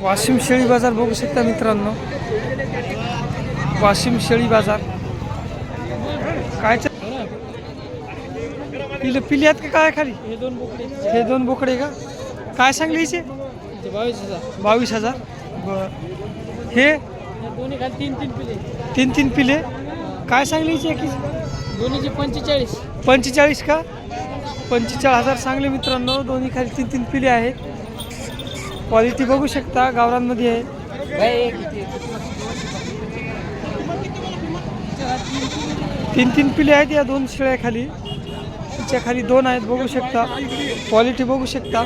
वाशिम शेळी बाजार बघू शकता मित्रांनो. वाशिम शेळी बाजार. काय पिलं पिली आहेत का काय खाली? हे दोन बोकडे. हे दोन बोकडे का? काय सांगले हिचे? ते बावीस हजार. बावीस हजार. बर. हे? दोन्ही खाली तीन तीन पिले. तीन तीन पिले. काय सांगले हिचे की दोन्हीचे पंचेचाळीस. पंचेचाळीस का? पंचेचाळीस हजार सांगले मित्रांनो. दोन्ही खाली तीन तीन पिले आहेत. क्वालिटी बघू शकता गावरांमध्ये आहे. तीन तीन पिले आहेत या दोन शेळ्या खाली तिच्या खाली दोन आहेत बघू शकता. क्वालिटी बघू शकता.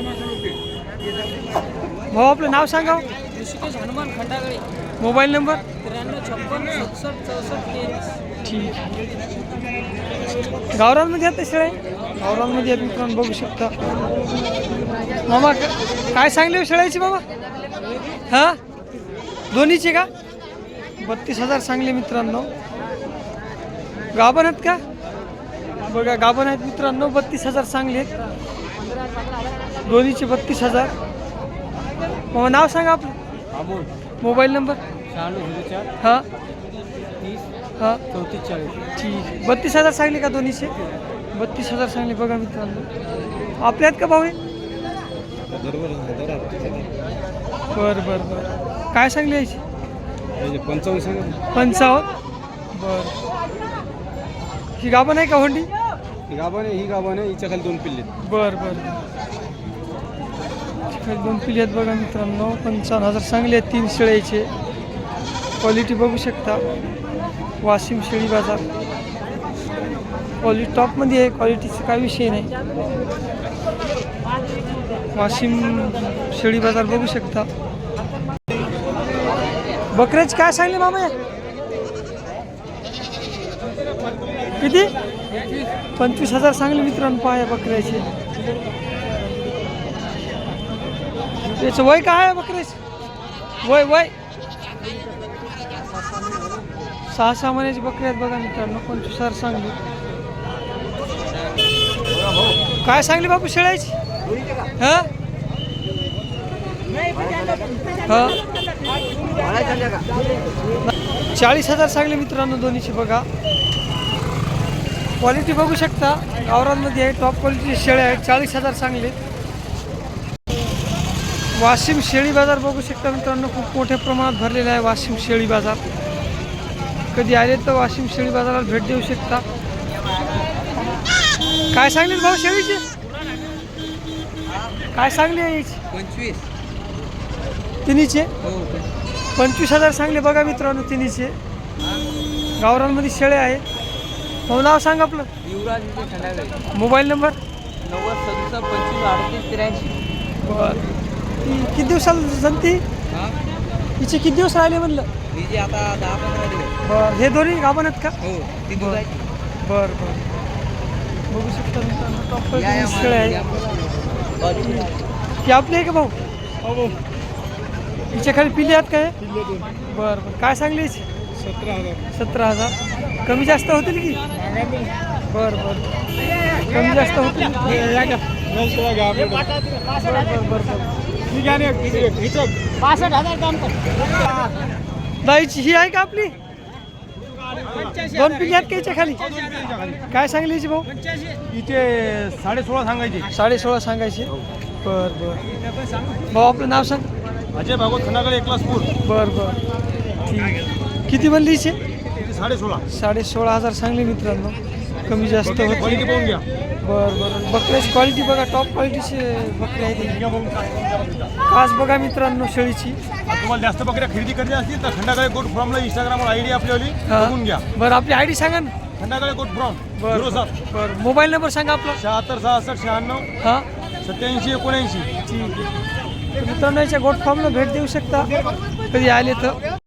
भाऊ आपलं नाव सांगा. हनुमान खंडागळे. Mobile number? ठीक. गावरांमध्ये आहेत ना शेळ्या? गावरांमध्ये आहेत मित्रांनो बघू शकता. मामा काय सांगले हो शेळ्याची बाबा हां? दोन्हीचे का? बत्तीस हजार सांगले मित्रांनो. गाभण आहेत का? बघा गाभण आहेत मित्रांनो बत्तीस हजार सांगले. दोन्हीचे बत्तीस हजार. मामा नाव सांगा आपलं. अमोल. Mobile number. हां. हां. चौतीस चाळीस. ठीक. बत्तीस हजार सांगले का दोन्हीचे? बत्तीस हजार सांगले बघा मित्रांनो. आपल्या आहेत का भाऊ हे? बर बर काय सांगले याची? पंचावन्न. सांग पंचावन्न बर. ही गाभण आहे का होंडी? ही गाभाने ही गाभाने हिच्या खाली दोन पिल्ले बर बर. काही दोन पिल्ले आहेत बघा मित्रांनो. पंचावन्न हजार सांगले आहेत तीन शेळ्याचे क्वालिटी बघू शकता. वाशिम शेळी बाजार. क्वालिटी टॉपमध्ये आहे क्वालिटीचा काय विषय नाही. वाशिम शेळी बाजार बघू शकता. बकऱ्याची काय सांगले मामा? किती? पंचवीस हजार सांगले मित्रांनो पाया बकऱ्याचे. त्याचं वय काय आहे बकऱ्याचं? वय वय. सहा सहा महिन्याची बकरी आहेत बघा मित्रांनो पंचवीस हजार सांगली. काय सांगली बापू शेळायची? हा? चाळीस हजार सांगले मित्रांनो दोन्हीची बघा. क्वालिटी बघू शकता. गावरांमध्ये आहे टॉप क्वालिटीचे शेळ्या आहेत. चाळीस हजार सांगले. वाशिम शेळी बाजार बघू शकता मित्रांनो. खूप मोठ्या प्रमाणात भरलेला आहे वाशिम शेळी बाजार. कधी आले तर वाशिम शेळी बाजाराला भेट देऊ शकता. काय सांगले भाऊ शेळीचे? काय सांगले याची? पंचवीस. तिन्हीचे? हो पंचवीस. हजार सांगले बघा मित्रांनो तिन्हीचे. गावरांमध्ये शेळे आहेत हो नाव सांग आपलं. Yuvraj mobile number? नव्वद सदुसष्ट पंचवीस अडतीस त्र्याऐंशी. बरं. ती किती दिवसाला जमती? हां? हिचे किती दिवस राहिले म्हणलं? आता दहा पंधरा दिवस. बरं. हे दोन्ही आहेत का? हो ती बरं बरं. बघू शकता मित्रांनो टॉप आहे. ती आपली आहे का भाऊ? हिच्या खाली पिली आहेत काय? बरं बरं. काय सांगली सतरा हजार. सतरा हजार. कमी जास्त होतील की? बरं बरं. कमी जास्त होतील? बरं बरं बरं बरं. पासष्ट हजार काम कर दाईची ही आहे का आपली? दोन पिल्ली आहेत का खाली. काय सांगली भाऊ? इथे साडे सोळा सांगायचे. साडे सोळा सांगायचे. बर बर. भाऊ आपलं नाव सांग. अजय भागवत खनाकडे एकलासपूर. बर बर. ठीक. किती बनली इथे साडे सोळा. साडे सोळा हजार सांगले मित्रांनो. कमी जास्त होते. बर बर. बकऱ्याची क्वालिटी बघा टॉप क्वालिटीचे बकरे आहेत. ही. खास बघा मित्रांनो शेळीची. तुम्हाला जास्त बकऱ्या खरेदी करायच्या असतील तर खंडाकडे गोट फ्रॉमला इंस्टाग्रामवर आय डी आपली हा. बघून घ्या. बरं आपली आय डी सांगा ना. खंडाकडे गोट फ्रॉम बरं बरं मोबाईल नंबर सांगा आपला. शहात्तर सहासष्ट शहाण्णव हां. सत्याऐंशी एकोणऐंशी. ठीक आहे. तर मित्रांनो याच्या गोट फार्मला भेट देऊ शकता. कधी आले तर.